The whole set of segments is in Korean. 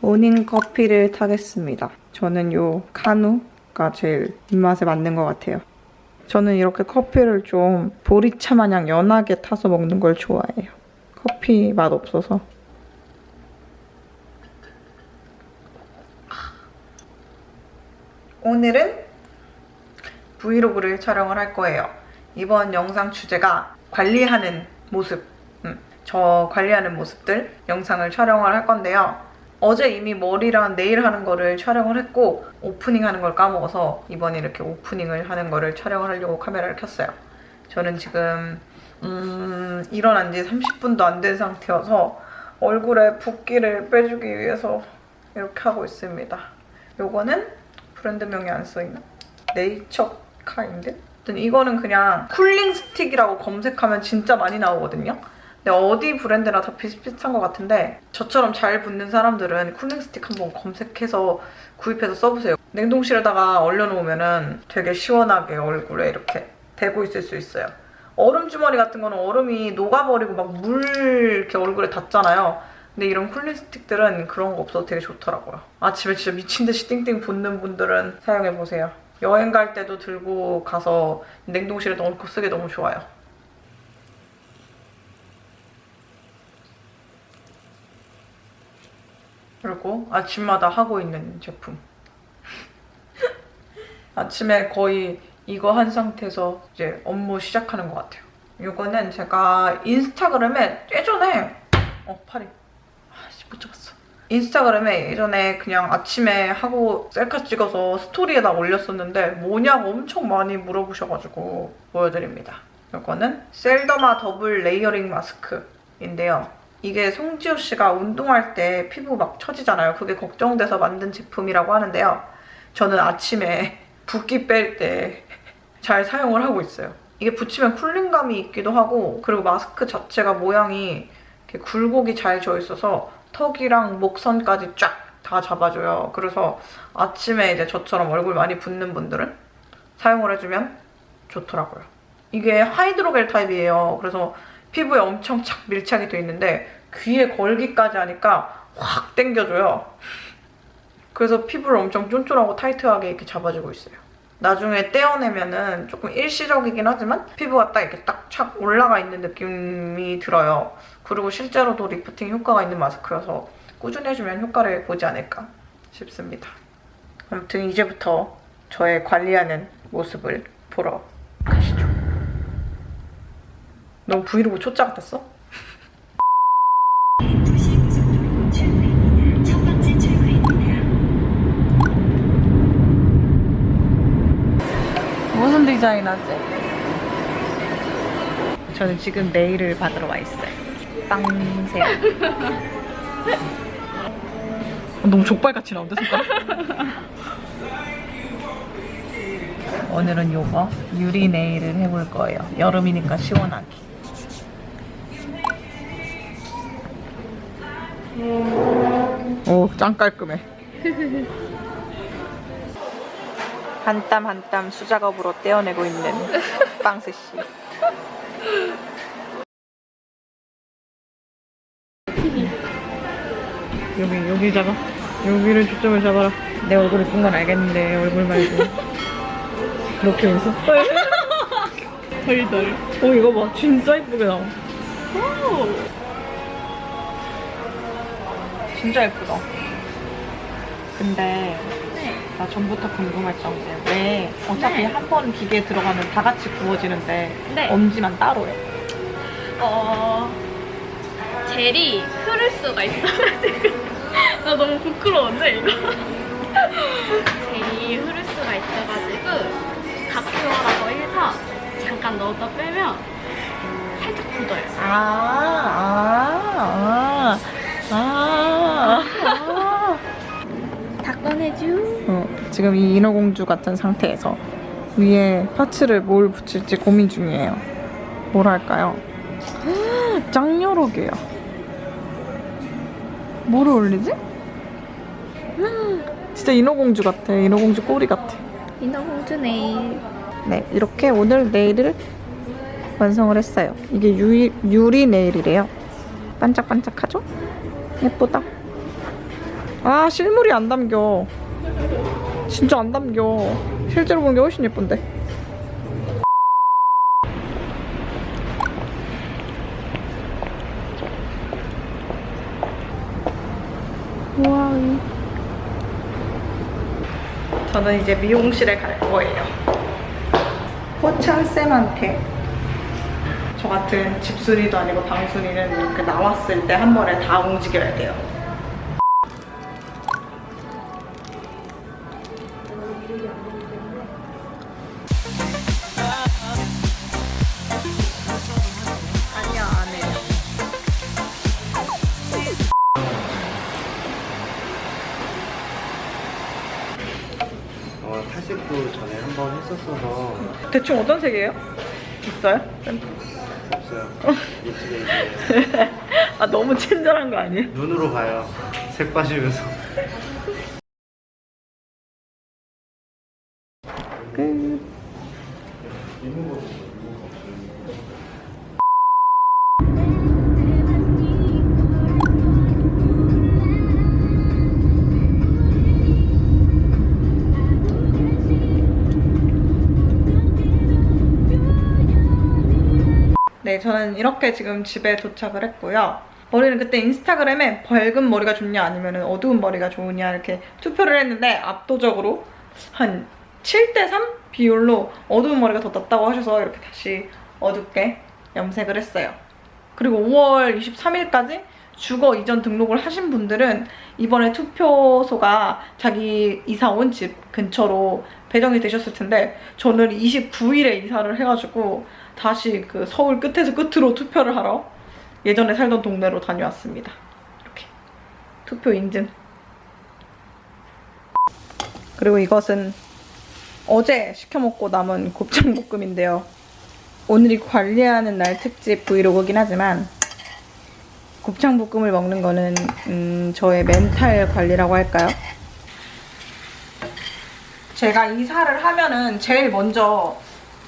모닝 커피를 타겠습니다. 저는 요 카누가 제일 입맛에 맞는 것 같아요. 저는 이렇게 커피를 좀 보리차 마냥 연하게 타서 먹는 걸 좋아해요. 커피 맛 없어서. 오늘은 브이로그를 촬영을 할 거예요. 이번 영상 주제가 관리하는 모습. 음, 저 관리하는 모습들 영상을 촬영을 할 건데요. 어제 이미 머리랑 네일 하는 거를 촬영을 했고 오프닝 하는 걸 까먹어서 이번에 이렇게 오프닝을 하는 거를 촬영을 하려고 카메라를 켰어요. 저는 지금 음, 일어난 지 30분도 안 된 상태여서 얼굴에 붓기를 빼주기 위해서 이렇게 하고 있습니다. 요거는 브랜드명이 안 써있나? 네이처? 아무튼 이거는 그냥 쿨링 스틱이라고 검색하면 진짜 많이 나오거든요. 근데 어디 브랜드나 다 비슷비슷한 것 같은데 저처럼 잘 붙는 사람들은 쿨링 스틱 한번 검색해서 구입해서 써보세요. 냉동실에다가 얼려놓으면 되게 시원하게 얼굴에 이렇게 대고 있을 수 있어요. 얼음 주머니 같은 거는 얼음이 녹아버리고 막 물 이렇게 얼굴에 닿잖아요. 근데 이런 쿨링 스틱들은 그런 거 없어도 되게 좋더라고요. 아침에 진짜 미친 듯이 띵띵 붓는 분들은 사용해 보세요. 여행 갈 때도 들고 가서 냉동실에 넣고 쓰기 너무 좋아요. 그리고 아침마다 하고 있는 제품. 아침에 거의 이거 한 상태에서 이제 업무 시작하는 것 같아요. 이거는 제가 인스타그램에 예전에 어 팔이 아씨 못 잡았어. 인스타그램에 예전에 그냥 아침에 하고 셀카 찍어서 스토리에다 올렸었는데 뭐냐고 엄청 많이 물어보셔가지고 보여드립니다. 이거는 셀더마 더블 레이어링 마스크인데요. 이게 송지효 씨가 운동할 때 피부 막 처지잖아요. 그게 걱정돼서 만든 제품이라고 하는데요. 저는 아침에 붓기 뺄 때 잘 사용을 하고 있어요. 이게 붙이면 쿨링감이 있기도 하고 그리고 마스크 자체가 모양이 이렇게 굴곡이 잘 져 있어서 턱이랑 목선까지 쫙 다 잡아줘요. 그래서 아침에 이제 저처럼 얼굴 많이 붓는 분들은 사용을 해주면 좋더라고요. 이게 하이드로겔 타입이에요. 그래서 피부에 엄청 착 밀착이 돼 있는데 귀에 걸기까지 하니까 확 당겨줘요. 그래서 피부를 엄청 쫀쫀하고 타이트하게 이렇게 잡아주고 있어요. 나중에 떼어내면은 조금 일시적이긴 하지만 피부가 딱 이렇게 딱 착 올라가 있는 느낌이 들어요. 그리고 실제로도 리프팅 효과가 있는 마스크여서 꾸준히 해주면 효과를 보지 않을까 싶습니다. 아무튼 이제부터 저의 관리하는 모습을 보러. 너무 브이로그 초짜 같았어? 무슨 디자인 하지? 저는 지금 네일을 받으러 와 있어요. 빵새. 너무 족발같이 나온다, 색깔. 오늘은 요거 유리 네일을 해볼 거예요. 여름이니까 시원하게. 오, 짱 깔끔해. 한 땀 한 땀 수작업으로 떼어내고 있는 빵스 씨. 여기 여기 잡아. 여기를 초점을 잡아라. 내 얼굴을 본건 알겠는데 얼굴 말고. 이렇게 웃어? 덜덜. 어 이거 봐 진짜 이쁘게 나와. 진짜 예쁘다. 근데 나 전부터 궁금했던 게 왜 어차피 네. 한 번 기계에 들어가면 다 같이 구워지는데 네. 엄지만 따로 해. 어, 젤이 흐를 수가 있어가지고. 나 너무 부끄러운데, 이거? 젤이 흐를 수가 있어가지고, 각표라고 해서 잠깐 넣었다 빼면 살짝 굳어요. 아, 아, 지금 이 인어공주 같은 상태에서 위에 파츠를 뭘 붙일지 고민 중이에요. 뭘 할까요? 짱 여러 개야. 뭐를 올리지? 음, 진짜 인어공주 같아. 인어공주 꼬리 같아. 인어공주 네일. 네, 이렇게 오늘 네일을 완성을 했어요. 이게 유리, 유리 네일이래요. 반짝반짝하죠? 예쁘다. 아 실물이 안 담겨 진짜 안 담겨. 실제로 보는 게 훨씬 예쁜데. 우와 저는 이제 미용실에 갈 거예요. 호창쌤한테. 저 같은 집순이도 아니고 방순이는 이렇게 나왔을 때 한 번에 다 움직여야 돼요 아니야 안 해. 어, 80도 전에 한 번 했었어서 대충 어떤 색이에요? 있어요? 없어요. 이쪽에 이제 아 너무 친절한 거 아니에요? 눈으로 봐요. 색 빠지면서. 네, 저는 이렇게 지금 집에 도착을 했고요. 머리는 그때 인스타그램에 밝은 머리가 좋냐 아니면 어두운 머리가 좋으냐 이렇게 투표를 했는데 압도적으로 한 7대3 비율로 어두운 머리가 더 낫다고 하셔서 이렇게 다시 어둡게 염색을 했어요. 그리고 5월 23일까지 주거 이전 등록을 하신 분들은 이번에 투표소가 자기 이사 온 집 근처로 배정이 되셨을 텐데 저는 29일에 이사를 해가지고 다시 그 서울 끝에서 끝으로 투표를 하러 예전에 살던 동네로 다녀왔습니다. 이렇게 투표 인증. 그리고 이것은 어제 시켜 먹고 남은 곱창볶음인데요. 오늘이 관리하는 날 특집 브이로그긴 하지만 곱창볶음을 먹는 거는 음, 저의 멘탈 관리라고 할까요? 제가 이사를 하면은 제일 먼저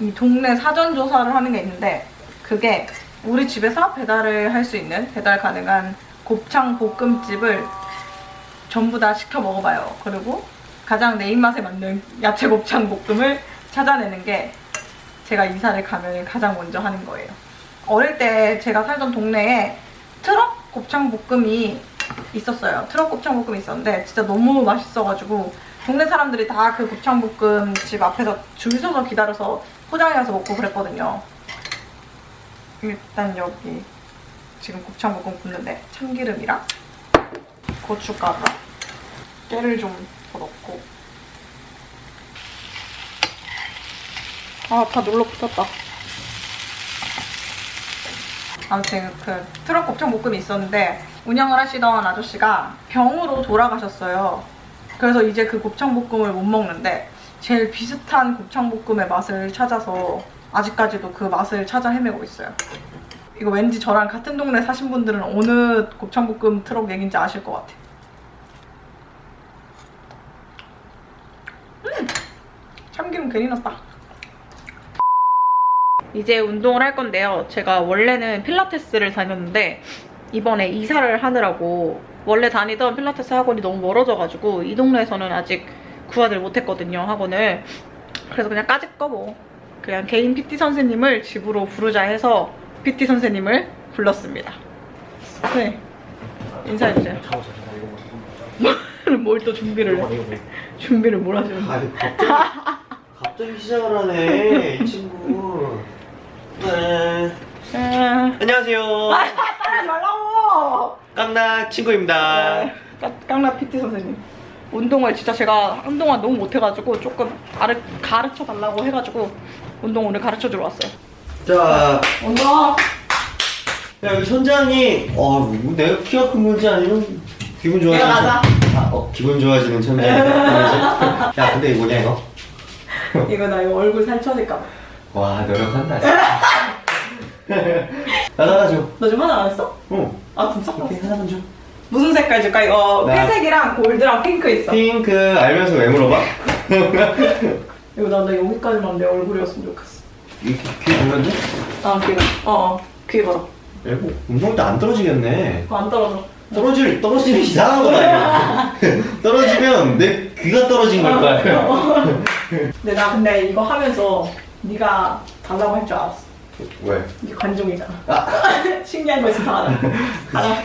이 동네 사전 조사를 하는 게 있는데 그게 우리 집에서 배달을 할 수 있는 배달 가능한 곱창 볶음집을 전부 다 시켜 먹어봐요. 그리고 가장 내 입맛에 맞는 야채 곱창 볶음을 찾아내는 게 제가 이사를 가면 가장 먼저 하는 거예요. 어릴 때 제가 살던 동네에 트럭 곱창 볶음이 있었어요. 트럭 곱창 볶음이 있었는데 진짜 너무 맛있어가지고 동네 사람들이 다 그 곱창 볶음 집 앞에서 줄 서서 기다려서 포장해 와서 먹고 그랬거든요. 일단 여기 지금 곱창 볶음 굽는데 참기름이랑 고춧가루랑 깨를 좀 더 넣고. 아 다 눌러 붙었다. 아무튼 그 트럭 곱창 볶음이 있었는데 운영을 하시던 아저씨가 병으로 돌아가셨어요. 그래서 이제 그 곱창 볶음을 못 먹는데 제일 비슷한 곱창 볶음의 맛을 찾아서 아직까지도 그 맛을 찾아 헤매고 있어요 이거 왠지 저랑 같은 동네 사신 분들은 어느 곱창볶음 트럭 얘기인지 아실 것 같아요. 음! 참기름 괜히 넣었다. 이제 운동을 할 건데요. 제가 원래는 필라테스를 다녔는데 이번에 이사를 하느라고 원래 다니던 필라테스 학원이 너무 멀어져가지고 이 동네에서는 아직 구하들 못했거든요, 학원을. 그래서 그냥 까짓 거 뭐. 그냥 개인 PT 선생님을 집으로 부르자 해서 PT 선생님을 불렀습니다. 네. 인사해주세요. 뭘 또 준비를 해? 준비를 뭘 하시는 거예요? 아니, 갑자기, 시작을 하네, 이 친구. 네. 아, 안녕하세요. 말라고! 깡나 친구입니다. 까- 깡라 PT 선생님. 운동을 진짜 제가 한동안 너무 못해가지고 조금 가르, 가르쳐 달라고 해가지고 운동 오늘 가르쳐 주러 왔어요. 자, 운동! 야, 여기 천장이, 어, 뭐 내가 키가 큰 건지 아니면 기분 좋아지는. 내가 맞아. 아, 어, 기분 좋아지는 천장이야. 야, 근데 이거 뭐냐, 이거? 이거 나 이거 얼굴 살쪄질까 봐. 와, 노력한다, 진짜. 나도 하나 줘. 너 지금 하나 안 했어? 응. 아 진짜? 오케이, 하나만 줘. 무슨 색깔 줄까? 이거 나- 회색이랑 골드랑 핑크 있어. 핑크 알면서 왜 물어봐? 이거 나, 나 여기까지만 내 얼굴이었으면 좋겠어. 이렇게 귀 보면 돼? 아 귀가. 어 어 귀 걸어. 이거 운동 때안 떨어지겠네. 어, 안 떨어져. 떨어질 떨어지면 이상한 거야. 떨어지면 내 귀가 떨어진 걸 거야. 근데 나 근데 이거 하면서 네가 달라고 할 줄 알았어. 왜? 네 관종이잖아. 아. 신기한 거 있어 다 알아. 알아.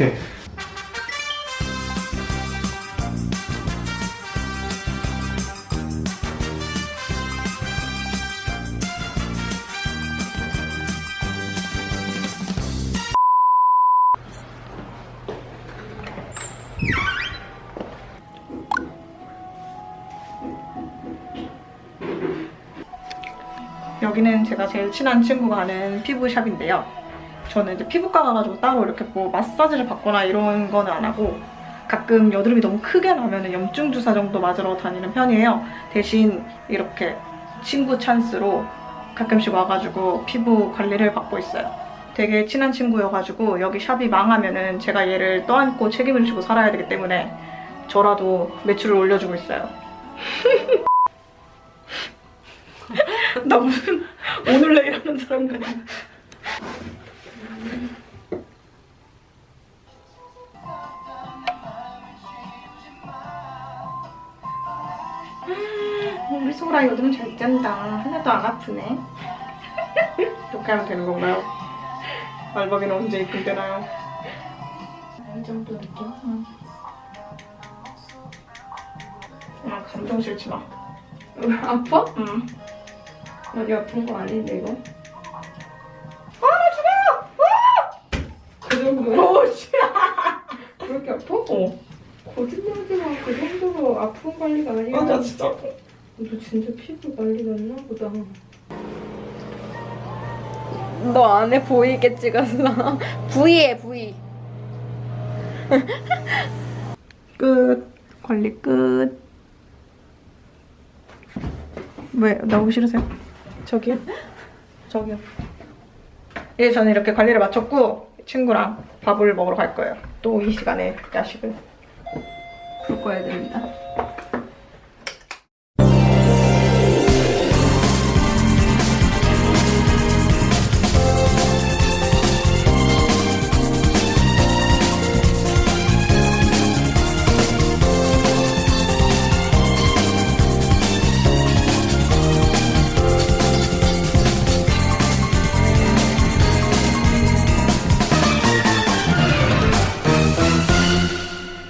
제가 제일 친한 친구가 하는 피부샵인데요. 저는 이제 피부과 가가지고 따로 이렇게 뭐 마사지를 받거나 이런 거는 안 하고 가끔 여드름이 너무 크게 나면 염증 주사 정도 맞으러 다니는 편이에요. 대신 이렇게 친구 찬스로 가끔씩 와가지고 피부 관리를 받고 있어요. 되게 친한 친구여가지고 여기 샵이 망하면은 제가 얘를 떠안고 책임을 지고 살아야 되기 때문에 저라도 매출을 올려주고 있어요. 나 무슨 오늘 내일 하는 사람 같아. 우리 소라 요즘 잘 짠다. 하나도 안 아프네. 이렇게 하면 되는 건가요? 알바기는 언제 입금 되나요? 이 정도 느낌? 응. 아, 감정 싫지 마. 아파? 응. 어디 아픈 거 아닌데 이거? 그 정도. 오, 씨. 그렇게 아파? 어. 거짓말하지 마. 그 정도로 아픈 관리가 아니야. 맞아, 진짜. 너 진짜 피부 관리가 있나 보다. 너 안에 보이게 찍었어. V에 V. 끝. 관리 끝. 왜 나오기 싫으세요? 저기요. 저기요. 예, 저는 이렇게 관리를 마쳤고 친구랑 밥을 먹으러 갈 거예요. 또 이 시간에 야식을. 불 꺼야 됩니다.